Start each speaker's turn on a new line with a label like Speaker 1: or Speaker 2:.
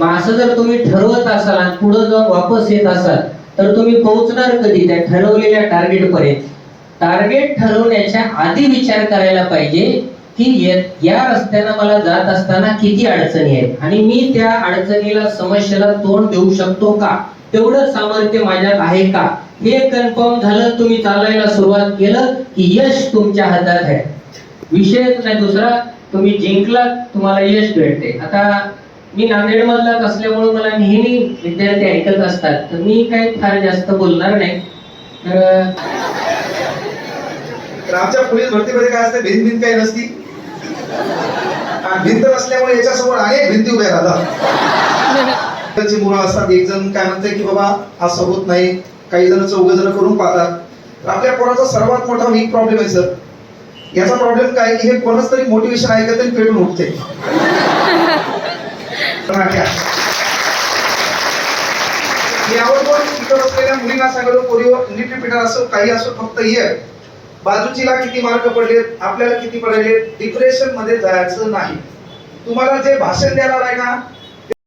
Speaker 1: मग असं जर तुम्ही ठरवत असाल आणि पुढे जाऊन वापस येत असाल तर तुम्ही पोहोचणार कधी त्या ठरवलेल्या टार्गेट पर्यंत? टार्गेट ठरवण्याच्या आधी विचार करायला पाहिजे की या रस्त्यानं मला जात असताना किती अडचणी आहेत? आणि मी त्या अडचणीला समस्येला तोंड देऊ शकतो का? तेवढं सामर्थ्य माझ्यात आहे का? हे कन्फर्म झालं तुम्ही चालायला सुरुवात केलं की यश तुमच्या हातात आहे. विषयच नाही दुसरा. तुम्ही जिंकलात तुम्हाला यश भेटते. आता मी नांदेड मधलाच असल्यामुळे मला नेहमी विद्यार्थी ऐकत असतात. तर मी काही फार जास्त बोलणार नाही. तर
Speaker 2: तर आमच्या पोलीस भरतीमध्ये काय असतं? भिंत भिंत काही नसती. भिंत नसल्यामुळे याच्यासमोर अनेक भिंती उभ्या राहतात त्याची मुलं असतात एक जण काय म्हणते की बाबा असं होत नाही. काही जण चौघ जण करून पाहतात. आपल्या पोराचा सर्वात मोठा वीक प्रॉब्लेम आहे सर याचा प्रॉब्लेम काय की हे कोणाच तरी मोटिवेशन ऐकत आणि पेटून उठते पण घ्या. मी आवडतो तिथं बसलेल्या मुलींना सांगितलं पोलिओ नीट रिपीटर असो काही असो फक्त ये बाजूचीला किती मार्क पडलेत आपल्याला किती पडले डिप्रेशनमध्ये जायचं नाही तुम्हाला जे भाषण द्यायला आहे ना